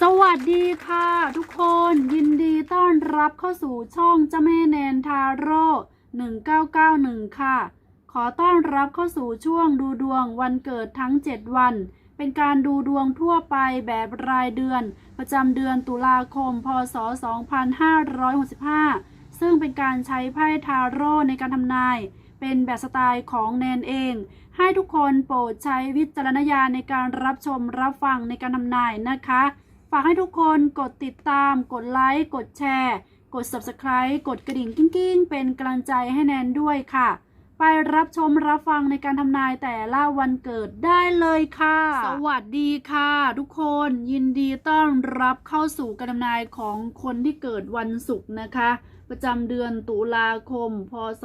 สวัสดีค่ะทุกคนยินดีต้อนรับเข้าสู่ช่องเจ้าแม่แนนทาโร่1991 ค่ะ ขอต้อนรับเข้าสู่ช่วงดูดวงวันเกิดทั้ง 7 วัน เป็นการดูดวงทั่วไปแบบรายเดือน ประจำเดือนตุลาคม พศ 2565 ซึ่งเป็นการใช้ไพ่ทาโร่ในการทำนาย เป็นแบบสไตล์ของแนนเอง ให้ทุกคนโปรดใช้วิจารณญาณในการรับชมรับฟังในการทำนายนะคะ ฝากให้ทุกคนกดติดตาม กดไลค์ กดแชร์ กด Subscribe กดกระดิ่งกิ้งๆ เป็นกำลังใจให้แนนด้วยค่ะ ไปรับชมรับฟังในการทำนายแต่ละวันเกิดได้เลยค่ะ สวัสดีค่ะ ทุกคนยินดีต้อนรับเข้าสู่การทำนายของคนที่เกิดวันศุกร์นะคะ ประจำเดือนตุลาคม พศ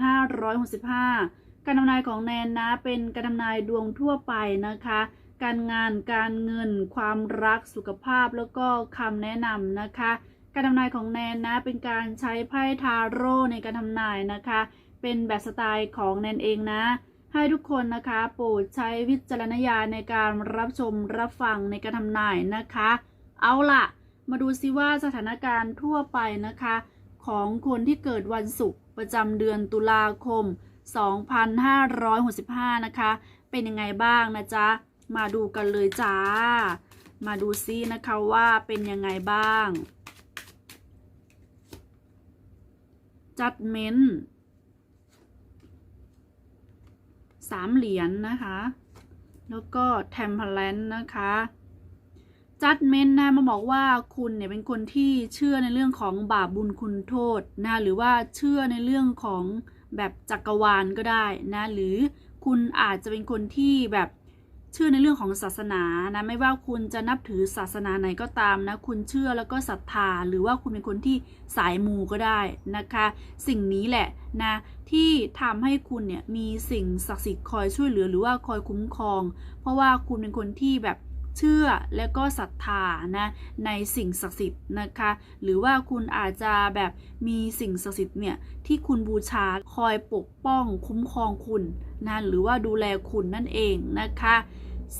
2565 การทำนายของแนนนะเป็นการทำนายดวงทั่วไปนะคะ การงานการเงิน ความรักสุขภาพแล้วก็คำแนะนำนะคะ การทำนายของแนนนะเป็นการใช้ไพ่ทาโร่ในการทำนายนะคะ เป็นแบบสไตล์ของแนนเองนะ ให้ทุกคนนะคะโปรดใช้วิจารณญาณในการรับชมรับฟังในการทำนายนะคะ เอาล่ะ มาดูซิว่าสถานการณ์ทั่วไปนะคะ ของคนที่เกิดวันศุกร์ประจำเดือนตุลาคม 2565 นะคะ เป็นยังไงบ้างนะจ๊ะ มาดูกันเลยจ้า มาดูซินะคะว่าเป็นยังไงบ้าง judgment สามเหรียญนนะคะ แล้วก็ temperance นะคะ judgment นะมาบอกว่าคุณเนี่ยเป็นคนที่เชื่อในเรื่องของบาปบุญคุณโทษนะหรือว่าเชื่อในเรื่องของแบบจักรวาลก็ได้นะ หรือคุณอาจจะเป็นคนที่แบบ เชื่อในเรื่องของศาสนานะไม่ว่าคุณจะนับถือศาสนาไหนก็ตามนะ คุณเชื่อแล้วก็ศรัทธา หรือว่าคุณเป็นคนที่สายมูก็ได้นะคะ สิ่งนี้แหละนะที่ทำให้คุณเนี่ยมีสิ่งศักดิ์สิทธิ์คอยช่วยเหลือหรือว่าคอยคุ้มครอง เพราะว่าคุณเป็นคนที่แบบเชื่อและก็ศรัทธานะในสิ่งศักดิ์สิทธิ์นะคะ หรือว่าคุณอาจจะแบบมีสิ่งศักดิ์สิทธิ์เนี่ยที่คุณบูชาคอยปกป้องคุ้มครองคุณนะหรือว่าดูแลคุณนั่นเองนะคะ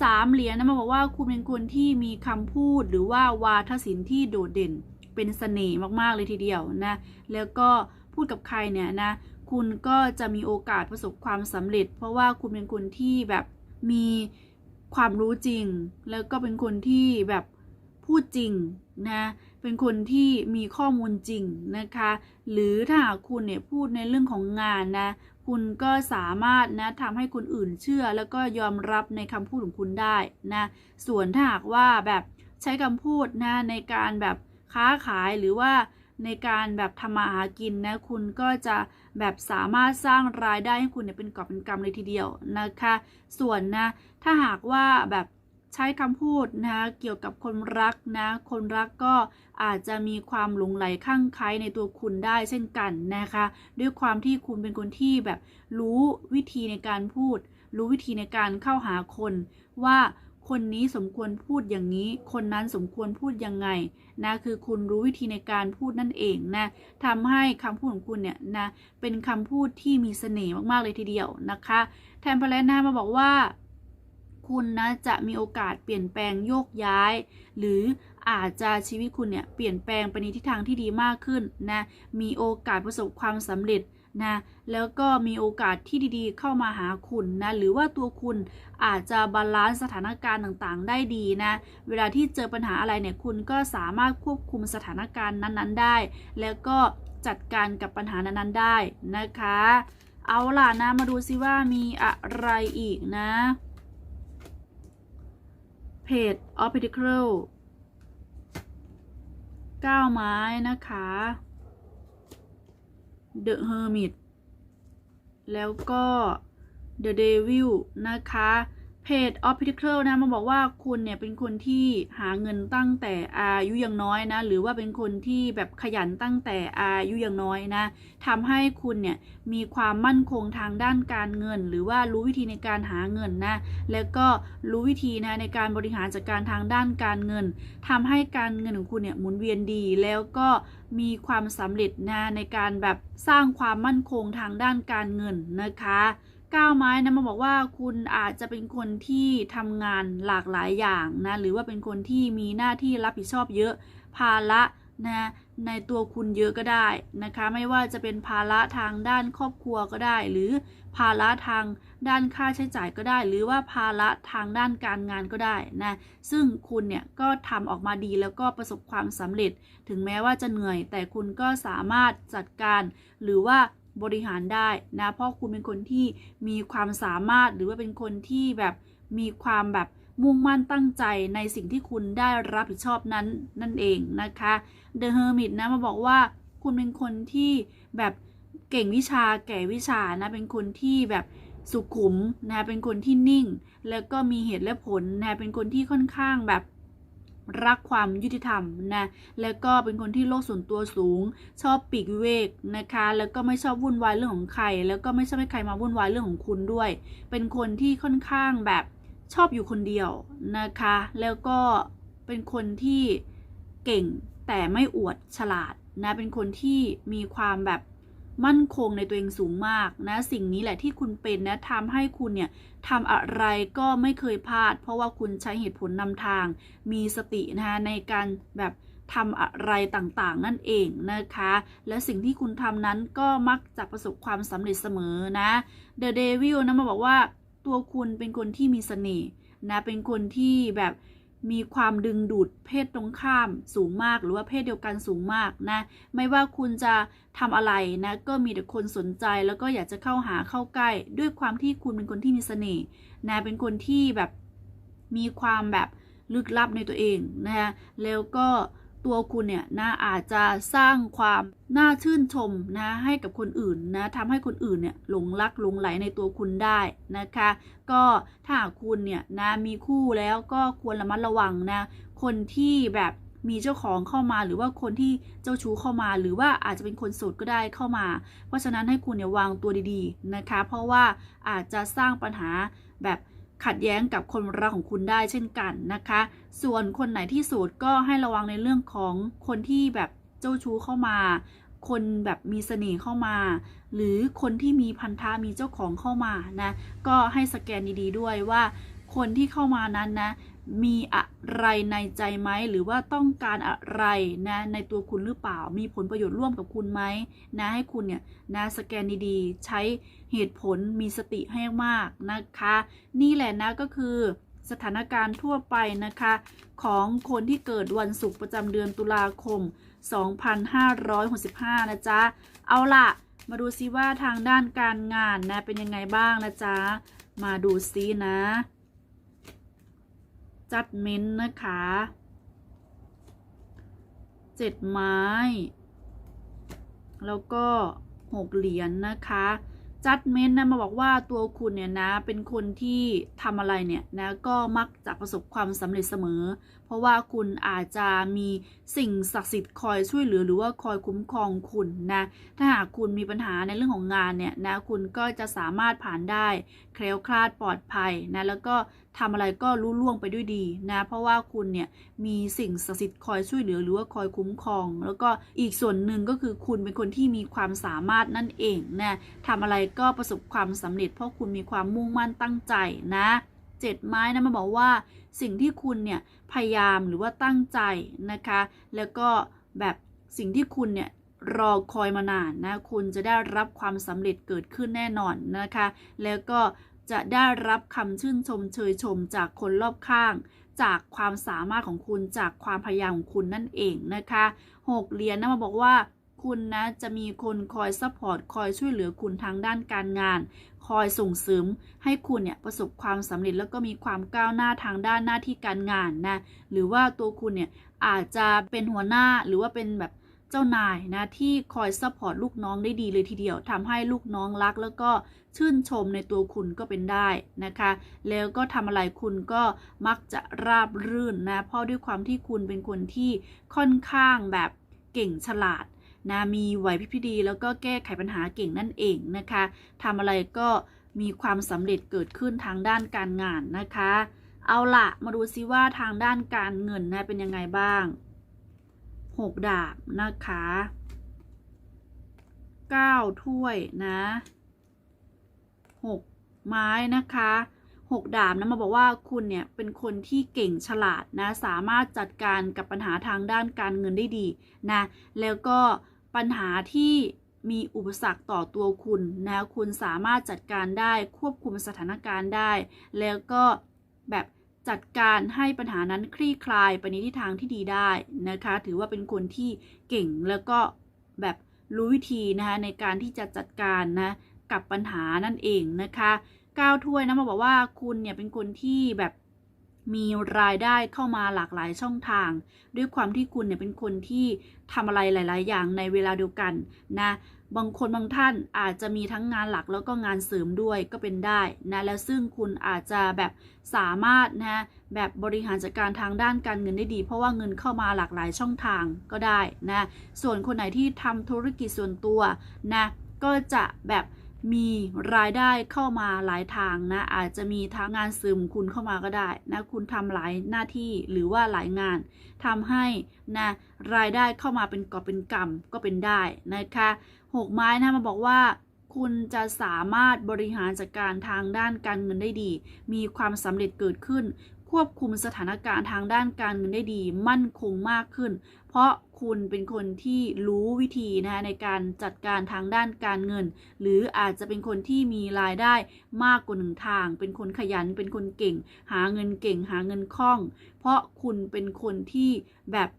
สามเหรียญนะมาบอกว่าคุณเป็นคนที่มีคำพูดหรือว่าวาทศิลป์ที่โดดเด่นเป็นเสน่ห์มากๆเลยทีเดียวนะ แล้วก็พูดกับใครเนี่ยนะ คุณก็จะมีโอกาสประสบความสำเร็จ เพราะว่าคุณเป็นคนที่แบบมีความรู้จริง แล้วก็เป็นคนที่แบบพูดจริงนะ เป็นคนที่มีข้อมูลจริงนะคะ หรือถ้าคุณเนี่ยพูดในเรื่องของงานนะ คุณก็สามารถนะทำให้คนอื่นเชื่อแล้วก็ยอมรับในคำพูดของคุณได้นะ ส่วนถ้าหากว่าแบบใช้คำพูดนะในการแบบค้าขายหรือว่าในการแบบทำมาหากินนะคุณก็จะแบบสามารถสร้างรายได้ให้คุณเนี่ยเป็นกอบเป็นกำเลยทีเดียวนะคะ ส่วนนะถ้าหากว่าแบบ ใช้คำพูดนะเกี่ยวกับคนรักนะ คนรักก็อาจจะมีความหลงไหลข้างใครในตัวคุณได้เช่นกันนะคะ ด้วยความที่คุณเป็นคนที่แบบรู้วิธีในการพูด รู้วิธีในการเข้าหาคนว่าคนนี้สมควรพูดอย่างนี้ คนนั้นสมควรพูดยังไงนะคือคุณรู้วิธีในการพูดนั่นเองนะทำให้คำพูดของคุณเนี่ยนะเป็นคำพูดที่มีเสน่ห์มากๆเลยทีเดียวนะคะ แทนพลนะมาบอกว่า คุณนะจะมีโอกาสเปลี่ยนแปลงโยกย้าย หรืออาจจะชีวิตคุณเนี่ยเปลี่ยนแปลงไปในทิศทางที่ดีมากขึ้นนะมีโอกาสประสบความสำเร็จนะแล้วก็มีโอกาสที่ดีๆ เข้ามาหาคุณนะหรือว่าตัวคุณอาจจะบาลานซ์สถานการณ์ต่างๆ ได้ดีนะเวลาที่เจอปัญหาอะไรเนี่ยคุณก็สามารถควบคุมสถานการณ์นั้นๆ ได้ แล้วก็จัดการกับปัญหานั้นๆได้นะคะ เอาล่ะนะมาดูซิว่ามีอะไรอีกนะ เพจ o f p i t i c l 9ไม้นะคะ The Hermit แล้วก็ The Devil นะคะ เพจ of Pentacle นะมาบอกว่าคุณเนี่ยเป็นคนที่หาเงินตั้งแต่อายุยังน้อยนะ หรือว่าเป็นคนที่แบบขยันตั้งแต่อายุยังน้อยนะทำให้คุณเนี่ยมีความมั่นคงทางด้านการเงิน หรือว่ารู้วิธีในการหาเงินนะแล้วก็รู้วิธีนะในการบริหารจัดการทางด้านการเงินทำให้การเงินของคุณเนี่ยหมุนเวียนดีแล้วก็มีความสำเร็จนะในการแบบสร้างความมั่นคงทางด้านการเงินนะคะ ก้าวไม้นะมาบอกว่าคุณอาจจะเป็นคนที่ทำงานหลากหลายอย่างนะหรือว่าเป็นคนที่มีหน้าที่รับผิดชอบเยอะภาระนะในตัวคุณเยอะก็ได้นะคะ ไม่ว่าจะเป็นภาระทางด้านครอบครัวก็ได้ หรือภาระทางด้านค่าใช้จ่ายก็ได้ หรือว่าภาระทางด้านการงานก็ได้นะซึ่งคุณเนี่ยก็ทำออกมาดีแล้วก็ประสบความสำเร็จ ถึงแม้ว่าจะเหนื่อย แต่คุณก็สามารถจัดการ หรือว่า บริหารได้นะเพราะคุณเป็นคนที่มีความสามารถหรือว่าเป็นคนที่แบบมีความแบบมุ่งมั่นตั้งใจในสิ่งที่คุณได้รับผิดชอบนั้นนั่นเองนะคะ The Hermit นะมาบอกว่าคุณเป็นคนที่แบบเก่งวิชาแก่วิชานะเป็นคนที่แบบสุขุมนะเป็นคนที่นิ่ง แล้วก็มีเหตุและผลนะเป็นคนที่ค่อนข้างแบบ รักความยุติธรรมนะ แล้วก็เป็นคนที่โลกส่วนตัวสูง ชอบปีกวิเวกนะคะ แล้วก็ไม่ชอบวุ่นวายเรื่องของใคร แล้วก็ไม่ชอบให้ใครมาวุ่นวายเรื่องของคุณด้วย เป็นคนที่ค่อนข้างแบบชอบอยู่คนเดียวนะคะ แล้วก็เป็นคนที่เก่งแต่ไม่อวดฉลาดนะ เป็นคนที่มีความแบบ มั่นคงในตัวเองสูงมากนะ สิ่งนี้แหละที่คุณเป็นนะทำให้คุณเนี่ยทำอะไรก็ไม่เคยพลาด เพราะว่าคุณใช้เหตุผลนำทาง มีสตินะคะในการแบบทำอะไรต่างๆ นั่นเองนะคะ และสิ่งที่คุณทำนั้นก็มักจะประสบความสำเร็จเสมอนะ The Devil นะมาบอกว่าตัวคุณเป็นคนที่มีเสน่ห์นะ เป็นคนที่แบบ มีความดึงดูดเพศตรงข้ามสูงมาก หรือว่าเพศเดียวกันสูงมากนะ ไม่ว่าคุณจะทำอะไรนะ ก็มีแต่คนสนใจแล้วก็อยากจะเข้าหาเข้าใกล้ ด้วยความที่คุณเป็นคนที่มีเสน่ห์นะเป็นคนที่แบบมีความแบบลึกลับในตัวเองนะคะแล้วก็ ตัวคุณเนี่ยนะอาจจะสร้างความน่าชื่นชมนะให้กับคนอื่นนะทำให้คนอื่นเนี่ยหลงรักหลงไหลในตัวคุณได้นะคะ ก็ถ้าคุณเนี่ยนะมีคู่แล้วก็ควรระมัดระวังนะคนที่แบบมีเจ้าของเข้ามาหรือว่าคนที่เจ้าชู้เข้ามา หรือว่าอาจจะเป็นคนโสดก็ได้เข้ามา เพราะฉะนั้นให้คุณเนี่ยวางตัวดีๆนะคะ เพราะว่าอาจจะสร้างปัญหาแบบ ขัดแย้งกับคนรักของคุณได้เช่นกันนะคะ ส่วนคนไหนที่โสดก็ให้ระวังในเรื่องของคนที่แบบเจ้าชู้เข้ามา คนแบบมีเสน่ห์เข้ามา หรือคนที่มีพันธะมีเจ้าของเข้ามานะ ก็ให้สแกนดีๆด้วยว่าคนที่เข้ามานั้นนะ มีอะไรในใจไหมหรือว่าต้องการอะไรนะในตัวคุณหรือเปล่า มีผลประโยชน์ร่วมกับคุณไหมนะให้คุณเนี่ยนะสแกนดีๆ ใช้เหตุผลมีสติให้มากนะคะ นี่แหละนะก็คือสถานการณ์ทั่วไปนะคะ ของคนที่เกิดวันศุกร์ประจำเดือนตุลาคม 2565 นะจ๊ะ เอาล่ะ มาดูซิว่าทางด้านการงานนะเป็นยังไงบ้างนะจ๊ะ มาดูซินะ จัดเม้นนะคะเจ็ดไม้ แล้วก็หกเหรียญนนะคะ จัดเม้นนะมาบอกว่าตัวคุณเนี่ยนะ เป็นคนที่ทำอะไรเนี่ยนะ ก็มักจะประสบความสำเร็จเสมอ เพราะว่าคุณอาจจะมีสิ่งศักดิ์สิทธิ์คอยช่วยเหลือหรือว่าคอยคุ้มครองคุณนะ ถ้าหากคุณมีปัญหาในเรื่องของงานเนี่ยนะ คุณก็จะสามารถผ่านได้ แคล้วคลาดปลอดภัยนะ แล้วก็ ทำอะไรก็รู้ล่วงไปด้วยดีนะ เพราะว่าคุณเนี่ยมีสิ่งศักดิ์สิทธิ์คอยช่วยเหลือหรือว่าคอยคุ้มครอง แล้วก็อีกส่วนหนึ่งก็คือคุณเป็นคนที่มีความสามารถนั่นเองนะทำอะไรก็ประสบความสำเร็จ เพราะคุณมีความมุ่งมั่นตั้งใจนะเจ็ดไม้นะมาบอกว่าสิ่งที่คุณเนี่ยพยายามหรือว่าตั้งใจนะคะ แล้วก็แบบสิ่งที่คุณเนี่ยรอคอยมานานนะ คุณจะได้รับความสำเร็จเกิดขึ้นแน่นอนนะคะ แล้วก็ จะได้รับคำชื่นชมเชยชมจากคนรอบข้าง จากความสามารถของคุณจากความพยายามของคุณนั่นเองนะคะหกเหรียญนะมาบอกว่าคุณนะจะมีคนคอยซัพพอร์ตคอยช่วยเหลือคุณทางด้านการงาน คอยส่งเสริมให้คุณเนี่ยประสบความสำเร็จแล้วก็มีความก้าวหน้าทางด้านหน้าที่การงานนะหรือว่าตัวคุณเนี่ยอาจจะเป็นหัวหน้าหรือว่าเป็นแบบเจ้านายนะที่คอยซัพพอร์ตลูกน้องได้ดีเลยทีเดียวทำให้ลูกน้องรักแล้วก็ ชื่นชมในตัวคุณก็เป็นได้นะคะ แล้วก็ทำอะไรคุณก็มักจะราบรื่นนะ เพราะด้วยความที่คุณเป็นคนที่ค่อนข้างแบบเก่งฉลาดนะ มีไหวพริบที่ดีแล้วก็แก้ไขปัญหาเก่งนั่นเองนะคะทำอะไรก็มีความสำเร็จเกิดขึ้นทางด้านการงานนะคะ เอาละมาดูซิว่าทางด้านการเงินนะเป็นยังไงบ้างหกดาบนะคะเก้าถ้วยนะ หกไม้นะคะหกดาบนะมาบอกว่าคุณเนี่ยเป็นคนที่เก่งฉลาดนะ สามารถจัดการกับปัญหาทางด้านการเงินได้ดีนะ แล้วก็ปัญหาที่มีอุปสรรคต่อตัวคุณนะคุณสามารถจัดการได้ควบคุมสถานการณ์ได้ แล้วก็แบบจัดการให้ปัญหานั้นคลี่คลายไปในทิศทางที่ดีได้นะคะ ถือว่าเป็นคนที่เก่งแล้วก็แบบรู้วิธีนะคะในการที่จะจัดการนะ กับปัญหานั่นเองนะคะก้าวถ้วยนะมาบอกว่าคุณเนี่ยเป็นคนที่แบบมีรายได้เข้ามาหลากหลายช่องทาง ด้วยความที่คุณเนี่ยเป็นคนที่ทำอะไรหลาย ๆ อย่างในเวลาเดียวกันนะบางคนบางท่านอาจจะมีทั้งงานหลักแล้วก็งานเสริมด้วยก็เป็นได้นะแล้วซึ่งคุณอาจจะแบบสามารถนะแบบบริหารจัดการทางด้านการเงินได้ดี เพราะว่าเงินเข้ามาหลากหลายช่องทางก็ได้นะส่วนคนไหนที่ทำธุรกิจส่วนตัวนะก็จะแบบ มีรายได้เข้ามาหลายทางนะ อาจจะมีทั้งงานเสริมคุณเข้ามาก็ได้นะ คุณทำหลายหน้าที่หรือว่าหลายงานทำให้นะรายได้เข้ามาเป็นกอบเป็นกำก็เป็นได้นะคะหกไม้นะมาบอกว่าคุณจะสามารถบริหารจัดการทางด้านการเงินได้ดี มีความสำเร็จเกิดขึ้น ควบคุมสถานการณ์ทางด้านการเงินได้ดี มั่นคงมากขึ้น เพราะ คุณเป็นคนที่รู้วิธีนะคะในการจัดการทางด้านการเงิน หรืออาจจะเป็นคนที่มีรายได้มากกว่าหนึ่งทาง เป็นคนขยันเป็นคนเก่ง หาเงินเก่ง หาเงินคล่อง เพราะคุณเป็นคนที่แบบ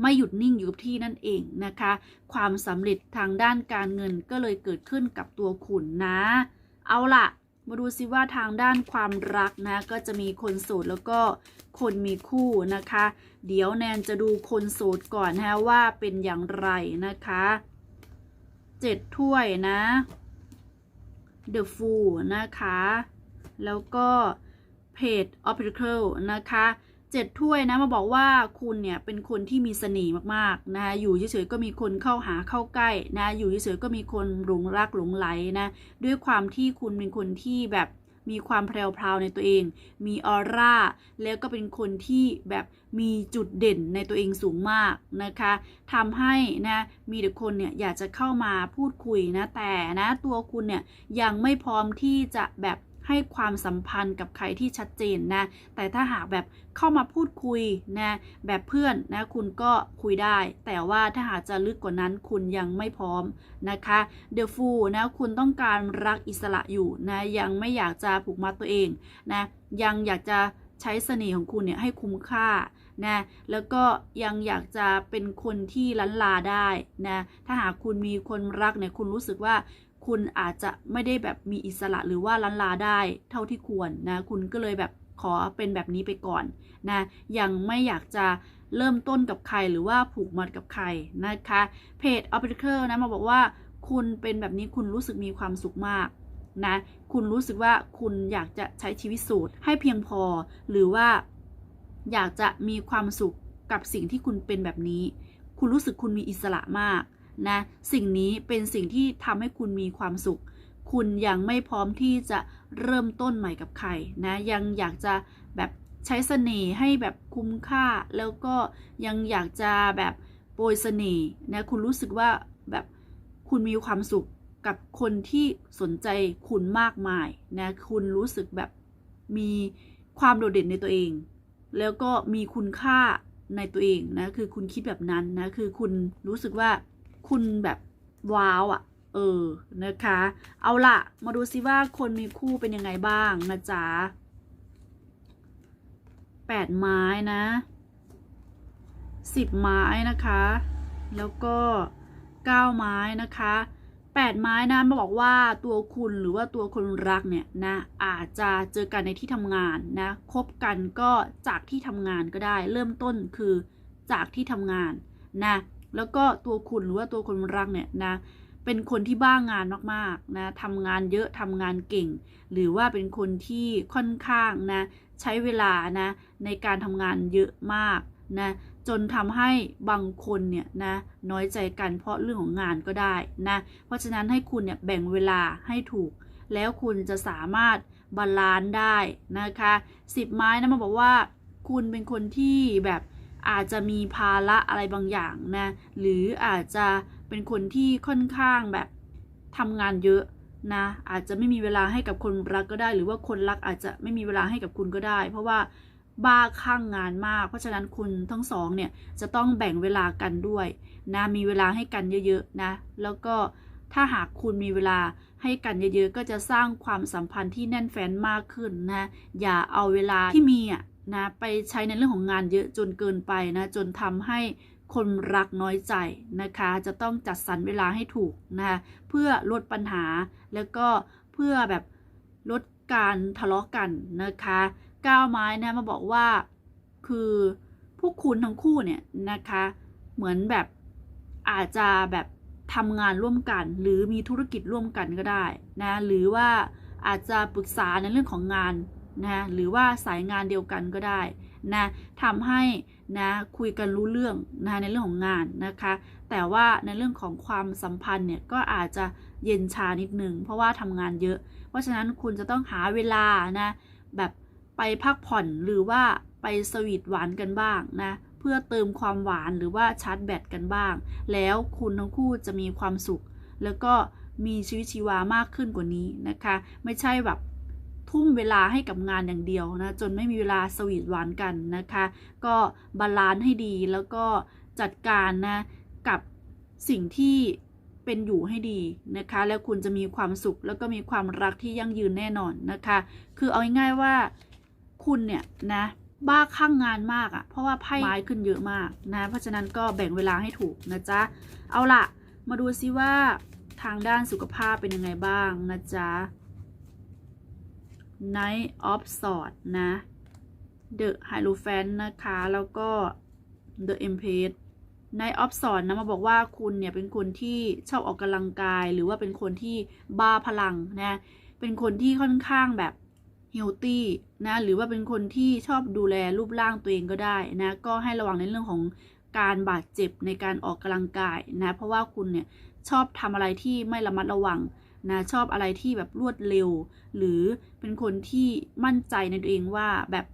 ไม่หยุดนิ่งอยู่กับที่นั่นเองนะคะ ความสำเร็จทางด้านการเงินก็เลยเกิดขึ้นกับตัวคุณนะ เอาล่ะ มาดูซิว่าทางด้านความรักนะ ก็จะมีคนโสดแล้วก็คนมีคู่นะคะ เดี๋ยวแนนจะดูคนโสดก่อนนะว่าเป็นอย่างไรนะคะเจ็ดถ้วยนะ The Fool นะคะ แล้วก็เพจ Oracle นะคะ เจ็ดถ้วยนะมาบอกว่าคุณเนี่ยเป็นคนที่มีเสน่ห์มากๆนะอยู่เฉยๆก็มีคนเข้าหาเข้าใกล้นะอยู่เฉยๆก็มีคนหลงรักหลงไหลนะด้วยความที่คุณเป็นคนที่แบบมีความแพรวๆในตัวเอง มีออร่า แล้วก็เป็นคนที่แบบมีจุดเด่นในตัวเองสูงมากนะคะทำให้นะมีแต่คนเนี่ยอยากจะเข้ามาพูดคุยนะ แต่นะตัวคุณเนี่ยยังไม่พร้อมที่จะแบบ ให้ความสัมพันธ์กับใครที่ชัดเจนนะ แต่ถ้าหากแบบเข้ามาพูดคุยนะแบบเพื่อนนะคุณก็คุยได้ แต่ว่าถ้าหากจะลึกกว่านั้นคุณยังไม่พร้อมนะคะเดอะฟูนะคุณต้องการรักอิสระอยู่นะยังไม่อยากจะผูกมัดตัวเองนะยังอยากจะใช้เสน่ห์ของคุณเนี่ยให้คุ้มค่านะแล้วก็ยังอยากจะเป็นคนที่ลันลาได้นะถ้าหากคุณมีคนรักเนี่ยคุณรู้สึกว่า คุณอาจจะไม่ได้แบบมีอิสระหรือว่าลันลาได้เท่าที่ควรนะ คุณก็เลยแบบขอเป็นแบบนี้ไปก่อนนะ ยังไม่อยากจะเริ่มต้นกับใครหรือว่าผูกมัดกับใครนะคะ เพจ o p e r a t o r นะมาบอกว่าคุณเป็นแบบนี้คุณรู้สึกมีความสุขมากนะ คุณรู้สึกว่าคุณอยากจะใช้ชีวิตสูตรให้เพียงพอ หรือว่าอยากจะมีความสุขกับสิ่งที่คุณเป็นแบบนี้ คุณรู้สึกคุณมีอิสระมาก นะสิ่งนี้เป็นสิ่งที่ทำให้คุณมีความสุข คุณยังไม่พร้อมที่จะเริ่มต้นใหม่กับใครนะยังอยากจะแบบใช้เสน่ห์ให้แบบคุ้มค่า แล้วก็ยังอยากจะแบบโปรยเสน่ห์นะคุณรู้สึกว่าแบบคุณมีความสุขกับคนที่สนใจคุณมากมายนะคุณรู้สึกแบบมีความโดดเด่นในตัวเอง แล้วก็มีคุณค่าในตัวเองนะคือคุณคิดแบบนั้นนะคือคุณรู้สึกว่า คุณแบบว้าวอะ่ะ เออนะคะ เอาล่ะมาดูซิว่าคนมีคู่เป็นยังไงบ้างนะจ๊ะแปดไม้นะสิบไม้นะคะ แล้วก็เก้าไม้นะคะแปดไม้นะมาบอกว่าตัวคุณหรือว่าตัวคนรักเนี่ยนะอาจจะเจอกันในที่ทำงานนะคบกันก็จากที่ทำงานก็ได้ เริ่มต้นคือจากที่ทำงานนะ แล้วก็ตัวคุณหรือว่าตัวคนรักเนี่ยนะเป็นคนที่บ้างงานมากๆนะทำงานเยอะทำงานเก่ง หรือว่าเป็นคนที่ค่อนข้างนะใช้เวลานะในการทำงานเยอะมากนะจนทำให้บางคนเนี่ยนะน้อยใจกันเพราะเรื่องของงานก็ได้นะเพราะฉะนั้นให้คุณเนี่ยแบ่งเวลาให้ถูก แล้วคุณจะสามารถบาลานซ์ได้นะคะสิบไม้นะมาบอกว่า คุณเป็นคนที่แบบ อาจจะมีภาระอะไรบางอย่างนะ หรืออาจจะเป็นคนที่ค่อนข้างแบบทำงานเยอะนะ อาจจะไม่มีเวลาให้กับคนรักก็ได้ หรือว่าคนรักอาจจะไม่มีเวลาให้กับคุณก็ได้ เพราะว่าบ้าคลั่งงานมาก เพราะฉะนั้นคุณทั้งสองเนี่ยจะต้องแบ่งเวลากันด้วยนะมีเวลาให้กันเยอะๆนะ แล้วก็ถ้าหากคุณมีเวลาให้กันเยอะๆ ก็จะสร้างความสัมพันธ์ที่แน่นแฟ้นมากขึ้นนะ อย่าเอาเวลาที่มีอะ นะไปใช้ในเรื่องของงานเยอะจนเกินไปนะจนทำให้คนรักน้อยใจนะคะ จะต้องจัดสรรเวลาให้ถูกนะคะเพื่อลดปัญหาแล้วก็เพื่อแบบลดการทะเลาะกันนะคะก้าวไม้นะมาบอกว่าคือพวกคุณทั้งคู่เนี่ยนะคะ เหมือนแบบอาจจะแบบทำงานร่วมกัน หรือมีธุรกิจร่วมกันก็ได้นะหรือว่าอาจจะปรึกษาในเรื่องของงาน นะหรือว่าสายงานเดียวกันก็ได้นะทำให้นะคุยกันรู้เรื่องนะในเรื่องของงานนะคะ แต่ว่าในเรื่องของความสัมพันธ์เนี่ยก็อาจจะเย็นชานิดนึงเพราะว่าทำงานเยอะ เพราะฉะนั้นคุณจะต้องหาเวลานะแบบไปพักผ่อนหรือว่าไปสวีทหวานกันบ้างนะเพื่อเติมความหวานหรือว่าชาร์จแบตกันบ้าง แล้วคุณทั้งคู่จะมีความสุข แล้วก็มีชีวิตชีวามากขึ้นกว่านี้นะคะ ไม่ใช่แบบ ทุ่มเวลาให้กับงานอย่างเดียวนะจนไม่มีเวลาสวีทหวานกันนะคะ ก็บาลานซ์ให้ดีแล้วก็จัดการนะกับสิ่งที่เป็นอยู่ให้ดีนะคะ แล้วคุณจะมีความสุขแล้วก็มีความรักที่ยั่งยืนแน่นอนนะคะ คือเอาง่ายๆว่าคุณเนี่ยนะบ้าข้างงานมากอะ่ะ เพราะว่าไพ่ไม้ขึ้นเยอะมากนะ เพราะฉะนั้นก็แบ่งเวลาให้ถูกนะจ๊ะ เอาล่ะ มาดูซิว่าทางด้านสุขภาพเป็นยังไงบ้างนะจ๊ะ Knight of Swords นะ The Hierophant นะคะ แล้วก็ The Empress Knight of Swords นะ มาบอกว่าคุณเนี่ยเป็นคนที่ชอบออกกำลังกาย หรือว่าเป็นคนที่บ้าพลังนะ เป็นคนที่ค่อนข้างแบบเฮลตี้นะ หรือว่าเป็นคนที่ชอบดูแลรูปร่างตัวเองก็ได้นะ ก็ให้ระวังในเรื่องของการบาดเจ็บในการออกกำลังกายนะ เพราะว่าคุณเนี่ยชอบทำอะไรที่ไม่ระมัดระวัง นะชอบอะไรที่แบบรวดเร็ว หรือเป็นคนที่มั่นใจในตัวเองว่าแบบ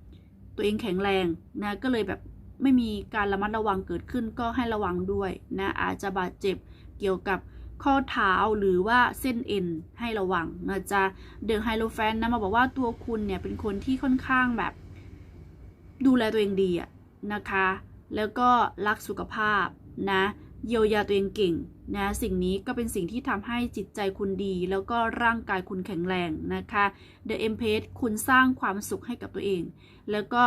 ตัวเองแข็งแรงนะก็เลยแบบไม่มีการระมัดระวังเกิดขึ้นก็ให้ระวังด้วยนะอาจจะบาดเจ็บเกี่ยวกับข้อเท้าหรือว่าเส้นเอ็นให้ระวังนะจ๊ะเดอะไฮโลแฟนนะมาบอกว่าตัวคุณเนี่ยเป็นคนที่ค่อนข้างแบบ ดูแลตัวเองดีอะนะคะ แล้วก็รักสุขภาพนะ เยียวยาตัวเองเก่ง นะสิ่งนี้ก็เป็นสิ่งที่ทำให้จิตใจคุณดี แล้วก็ร่างกายคุณแข็งแรงนะคะ The Empress คุณสร้างความสุขให้กับตัวเอง แล้วก็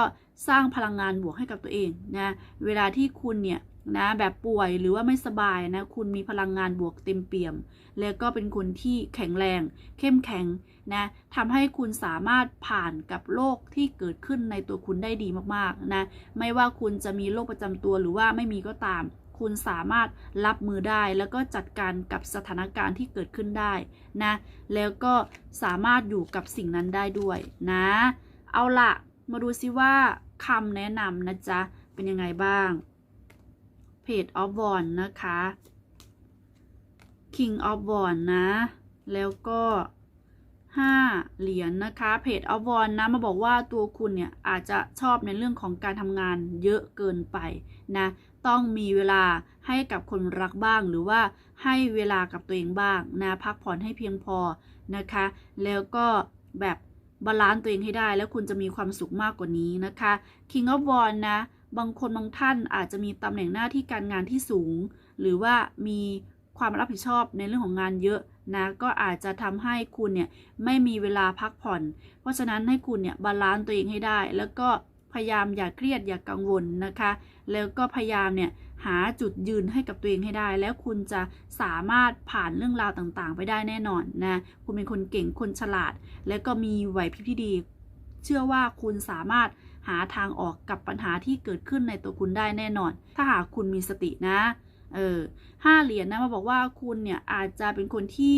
สร้างพลังงานบวกให้กับตัวเองนะเวลาที่คุณเนี่ยนะแบบป่วยหรือว่าไม่สบายนะคุณมีพลังงานบวกเต็มเปี่ยม แล้วก็เป็นคนที่แข็งแรง เข้มแข็งนะทำให้คุณสามารถผ่านกับโรคที่เกิดขึ้นในตัวคุณได้ดีมากๆนะไม่ว่าคุณจะมีโรคประจำตัวหรือว่าไม่มีก็ตาม คุณสามารถรับมือได้ แล้วก็จัดการกับสถานการณ์ที่เกิดขึ้นได้นะ แล้วก็สามารถอยู่กับสิ่งนั้นได้ด้วยนะ เอาละมาดูซิว่าคำแนะนำนะจ๊ะ เป็นยังไงบ้าง Page of w a n d นะคะ King of w a n d นะ แล้วก็ 5 เหรียญนะคะเพจอวอนนะมาบอกว่าตัวคุณเนี่ยอาจจะชอบในเรื่องของการทำงานเยอะเกินไปนะต้องมีเวลาให้กับคนรักบ้างหรือว่าให้เวลากับตัวเองบ้างนะพักผ่อนให้เพียงพอนะคะ แล้วก็แบบบาลานซ์ตัวเองให้ได้ แล้วคุณจะมีความสุขมากกว่านี้นะคะ King of Wands นะบางคนบางท่านอาจจะมีตำแหน่งหน้าที่การงานที่สูง หรือว่ามีความรับผิดชอบในเรื่องของงานเยอะ นะก็อาจจะทำให้คุณเนี่ยไม่มีเวลาพักผ่อน เพราะฉะนั้นให้คุณเนี่ยบาลานซ์ตัวเองให้ได้ แล้วก็พยายามอย่าเครียดอย่ากังวลนะคะ แล้วก็พยายามเนี่ยหาจุดยืนให้กับตัวเองให้ได้ แล้วคุณจะสามารถผ่านเรื่องราวต่างๆ ไปได้แน่นอนนะคุณเป็นคนเก่งคนฉลาด แล้วก็มีไหวพริบที่ดี เชื่อว่าคุณสามารถหาทางออกกับปัญหาที่เกิดขึ้นในตัวคุณได้แน่นอน ถ้าหากคุณมีสตินะ เออห้าเหรียญนะมาบอกว่าคุณเนี่ยอาจจะเป็นคนที่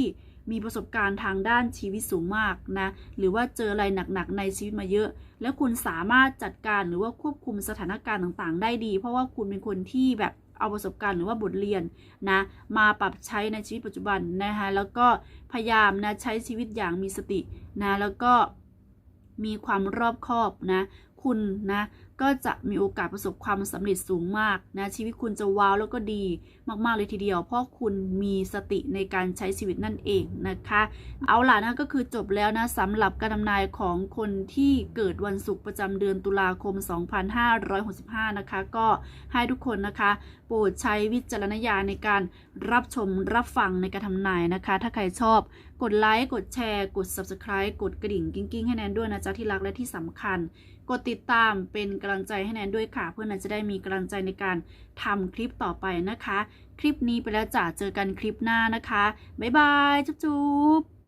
มีประสบการณ์ทางด้านชีวิตสูงมากนะ หรือว่าเจออะไรหนักๆในชีวิตมาเยอะ แล้วคุณสามารถจัดการหรือว่าควบคุมสถานการณ์ต่างๆ ได้ดี เพราะว่าคุณเป็นคนที่แบบเอาประสบการณ์หรือว่าบทเรียนนะมาปรับใช้ในชีวิตปัจจุบันนะคะแล้วก็พยายามนะใช้ชีวิตอย่างมีสตินะแล้วก็มีความรอบคอบนะ คุณนะ ก็จะมีโอกาสประสบความสำเร็จสูงมากนะชีวิตคุณจะว้าวแล้วก็ดีมากๆเลยทีเดียว เพราะคุณมีสติในการใช้ชีวิตนั่นเองนะคะ เอาล่ะนะก็คือจบแล้วนะสำหรับการทำนายของคนที่เกิดวันศุกร์ประจำเดือนตุลาคม 2565 นะคะ ก็ให้ทุกคนนะคะ โปรดใช้วิจารณญาณในการรับชมรับฟังในการทำนายนะคะ ถ้าใครชอบ กดไลค์ กดแชร์ กด Subscribe กดกระดิ่งกิ้งๆ ให้แนนด้วยนะจ๊ะที่รักและที่สำคัญ กดติดตามเป็นกำลังใจให้แนนด้วยค่ะ เพื่อนแนนจะได้มีกำลังใจในการทำคลิปต่อไปนะคะ คลิปนี้ไปแล้วจ้ะเจอกันคลิปหน้านะคะ บ๊ายบาย จุ๊บ